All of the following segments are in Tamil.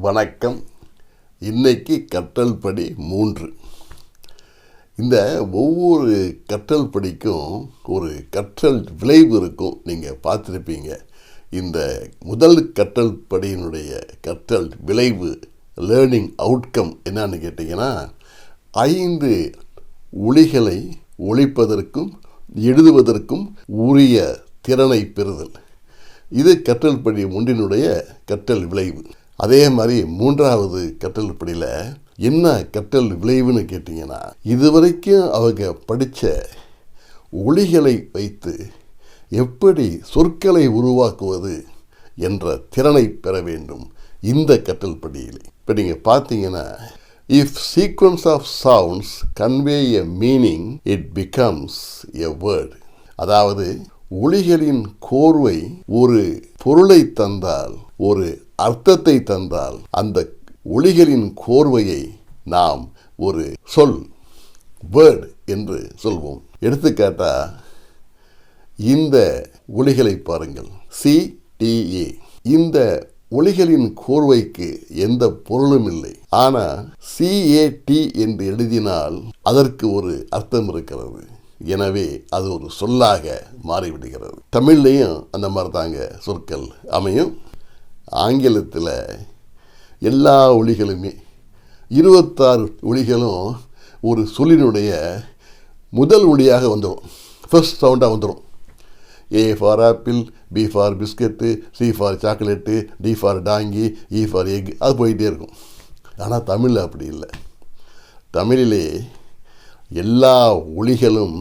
வணக்கம். இன்னைக்கு கற்றல் படி மூன்று. இந்த ஒவ்வொரு கற்றல் படிக்கும் ஒரு கற்றல் விளைவு இருக்கும். நீங்கள் பார்த்துருப்பீங்க. இந்த முதல் கற்றல் படியினுடைய கற்றல் விளைவு லேர்னிங் அவுட்கம் என்னன்னு கேட்டிங்கன்னா ஐந்து ஒளிகளை ஒழிப்பதற்கும் எழுதுவதற்கும் உரிய திறனை பெறுதல். இது கற்றல் படி ஒன்றினுடைய கற்றல் விளைவு. அதே மாதிரி மூன்றாவது கற்றல்படியில் என்ன கற்றல் விளைவுன்னு கேட்டிங்கன்னா இதுவரைக்கும் அவங்க படித்த ஒளிகளை வைத்து எப்படி சொற்களை உருவாக்குவது என்ற திறனை பெற வேண்டும் இந்த கற்றல் படியில் இப்போ நீங்கள் பார்த்தீங்கன்னா if sequence of sounds convey a meaning it becomes a word அதாவது ஒளிகளின் கோர்வை ஒரு பொருளை தந்தால் ஒரு அர்த்தத்தை தந்தால் அந்த ஒளிகளின் கோர்வையை நாம் ஒரு சொல் வேர்ட் என்று சொல்வோம். எடுத்துக்காட்டா இந்த ஒளிகளை பாருங்கள். சிடிஏ இந்த ஒளிகளின் கோர்வைக்கு எந்த பொருளும் இல்லை. ஆனால் சிஏடி என்று எழுதினால் அதற்கு ஒரு அர்த்தம் இருக்கிறது. எனவே அது ஒரு சொல்லாக மாறிவிடுகிறது. தமிழ்லையும் அந்த மாதிரி தாங்க சொற்கள் அமையும். ஆங்கிலத்தில் எல்லா ஒளிகளுமே இருபத்தாறு ஒளிகளும் ஒரு சொல்லினுடைய முதல் ஒளியாக வந்துடும் ஃபர்ஸ்ட் சவுண்டாக வந்துடும் A for apple B for biscuit C for chocolate D for donkey E for egg அது போயிட்டே இருக்கும். ஆனால் தமிழில் அப்படி இல்லை. தமிழிலே எல்லா ஒளிகளும்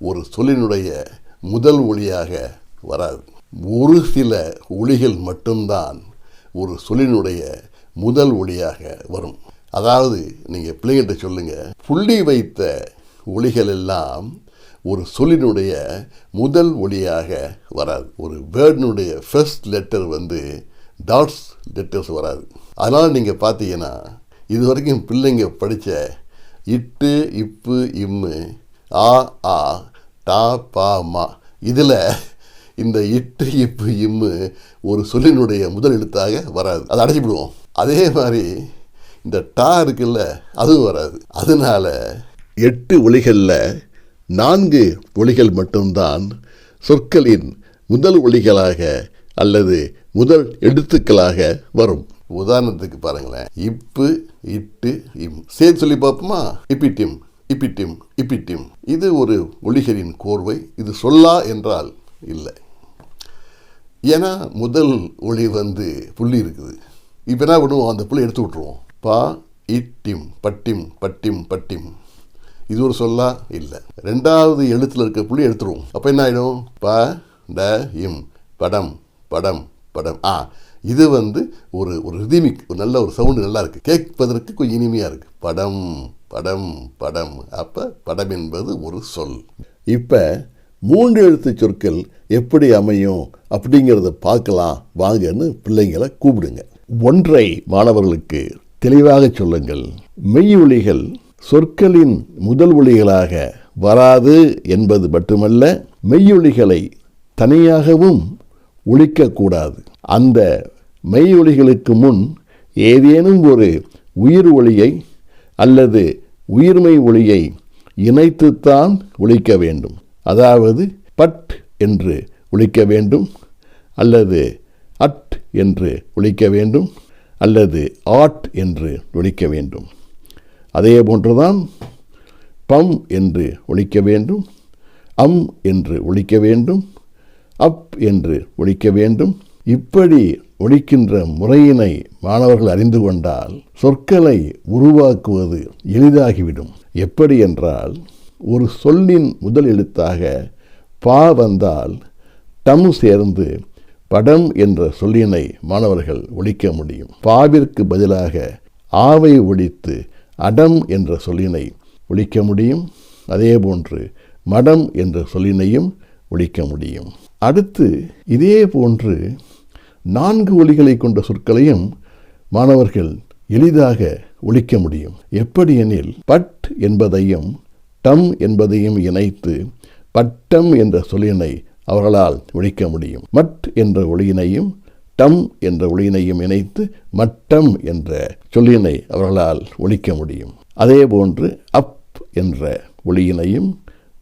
ஒரு சொல்லினுடைய முதல் ஒளியாக வராது. ஒரு சில ஒளிகள் மட்டும்தான் ஒரு சொல்லினுடைய முதல் ஒளியாக வரும். அதாவது நீங்கள் பிள்ளைகிட்ட சொல்லுங்கள் புள்ளி வைத்த ஒளிகள் எல்லாம் ஒரு சொல்லினுடைய முதல் ஒளியாக வராது. ஒரு வேர்டினுடைய ஃபர்ஸ்ட் லெட்டர் வந்து டாட்ஸ் லெட்டர்ஸ் வராது. அதனால் நீங்கள் பார்த்தீங்கன்னா இது வரைக்கும் பிள்ளைங்க படித்த இட்டு இப்பு இம்மு ஆ ஆ டா பா மா இதில் இந்த இட்டு இப்பு இம்மு ஒரு சொல்லினுடைய முதல் எழுத்தாக வராது. அதை அடைச்சிவிடுவோம் அதே மாதிரி இந்த டா இருக்குல்ல அதுவும் வராது. அதனால் எட்டு ஒளிகளில் நான்கு ஒளிகள் மட்டும்தான் சொற்களின் முதல் ஒளிகளாக அல்லது முதல் எழுத்துக்களாக வரும். உதாரணத்துக்கு பாருங்களேன். இப்பு இட்டு இம். சேர்த்து சொல்லி பார்ப்போமா? இப்பிட்டிம் இப்பிட்டிம் இப்பிட்டிம். இது ஒரு ஒளிகளின் கோர்வை. இது சொல்லா என்றால் இல்லை. ஏன்னா முதல் ஒளி வந்து புள்ளி இருக்குது. இப்போ என்ன பண்ணுவோம்? அந்த புள்ளி எடுத்து விட்ருவோம் பா இட்டிம் பட்டிம் பட்டிம் பட்டிம். இது ஒரு சொல்லா? இல்லை. ரெண்டாவது எழுத்தில் இருக்க புள்ளி எடுத்துருவோம். அப்போ என்ன ஆகிடும் ப ட இம். படம் படம் படம். ஆ இது வந்து ஒரு ஒரு ரிதிமிக் ஒரு நல்ல ஒரு சவுண்டு நல்லா இருக்குது கேட்பதற்கு கொஞ்சம் இனிமையாக இருக்குது படம் படம் படம். அப்போ படம் என்பது ஒரு சொல். இப்போ மூன்று எழுத்து சொற்கள் எப்படி அமையும் அப்படிங்கிறத பார்க்கலாம். வாங்கன்னு பிள்ளைங்களை கூப்பிடுங்க. ஒன்றை மாணவர்களுக்கு தெளிவாக சொல்லுங்கள். மெய் ஒளிகள் சொற்களின் முதல் ஒளிகளாக வராது என்பது மட்டுமல்ல மெய்யொலிகளை தனியாகவும் ஒழிக்கக்கூடாது. அந்த மெய் ஒளிகளுக்கு முன் ஏதேனும் ஒரு உயிர் ஒளியை அல்லது உயிர்மை ஒளியை இணைத்துத்தான் ஒழிக்க வேண்டும். அதாவது பட் என்று ஒழிக்க வேண்டும் அல்லது அட் என்று ஒழிக்க வேண்டும் அல்லது ஆட் என்று ஒழிக்க வேண்டும். அதே போன்றுதான் பம் என்று ஒழிக்க வேண்டும் அம் என்று ஒழிக்க வேண்டும் அப் என்று ஒழிக்க வேண்டும். இப்படி ஒழிக்கின்ற முறையினை மாணவர்கள் அறிந்து கொண்டால் சொற்களை உருவாக்குவது எளிதாகிவிடும். எப்படி என்றால் ஒரு சொல்லின் முதல் எழுத்தாக பா வந்தால் டம் சேர்ந்து படம் என்ற சொல்லினை மாணவர்கள் ஒழிக்க முடியும். பாவிற்கு பதிலாக ஆவை ஒழித்து அடம் என்ற சொல்லினை ஒழிக்க முடியும். அதேபோன்று மடம் என்ற சொல்லினையும் ஒழிக்க முடியும். அடுத்து இதே போன்று நான்கு ஒலிகளை கொண்ட சொற்களையும் மாணவர்கள் எளிதாக ஒழிக்க முடியும். எப்படியெனில் பட் என்பதையும் டம் என்பதையும் இணைத்து பட்டம் என்ற சொல்லினை அவர்களால் ஒழிக்க முடியும். மட் என்ற ஒளியினையும் டம் என்ற ஒளியினையும் இணைத்து மட்டம் என்ற சொல்லினை அவர்களால் ஒழிக்க முடியும். அதே போன்று அப் என்ற ஒளியினையும்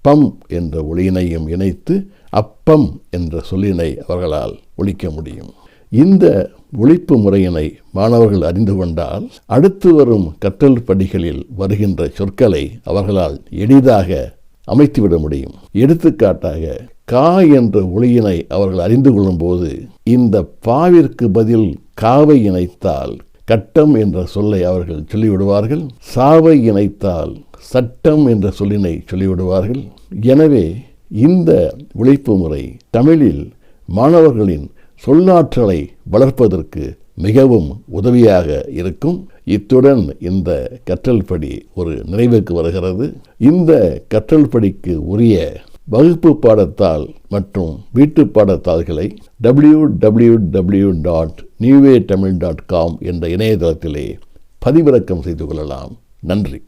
பம் என்ற ஒளியினையும் இணைத்து அப்பம் என்ற சொல்லினை அவர்களால் ஒழிக்க முடியும். இந்த ஒழிப்பு முறையினை மாணவர்கள் அறிந்து கொண்டால் அடுத்து வரும் கற்றல் படிகளில் வருகின்ற சொற்களை அவர்களால் எளிதாக அமைத்துவிட முடியும். எடுத்துக்காட்டாக கா என்ற ஒளியினை அவர்கள் அறிந்து கொள்ளும்போது இந்த பாவிற்கு பதில் காவை இணைத்தால் கட்டம் என்ற சொல்லை அவர்கள் சொல்லிவிடுவார்கள் சாவை இணைத்தால் சட்டம் என்ற சொல்லினை சொல்லிவிடுவார்கள். எனவே இந்த உழைப்பு முறை தமிழில் மாணவர்களின் சொல்லாற்றலை வளர்ப்பதற்கு மிகவும் உதவியாக இருக்கும். இத்துடன் இந்த கற்றல் படி ஒரு நிறைவுக்கு வருகிறது. இந்த கற்றல் படிக்கு உரிய வகுப்பு பாடத்தாள் மற்றும் வீட்டு பாடத்தாள்களை W W W dot new way Tamil dot com என்ற இணையதளத்திலே பதிவிறக்கம் செய்து கொள்ளலாம். நன்றி.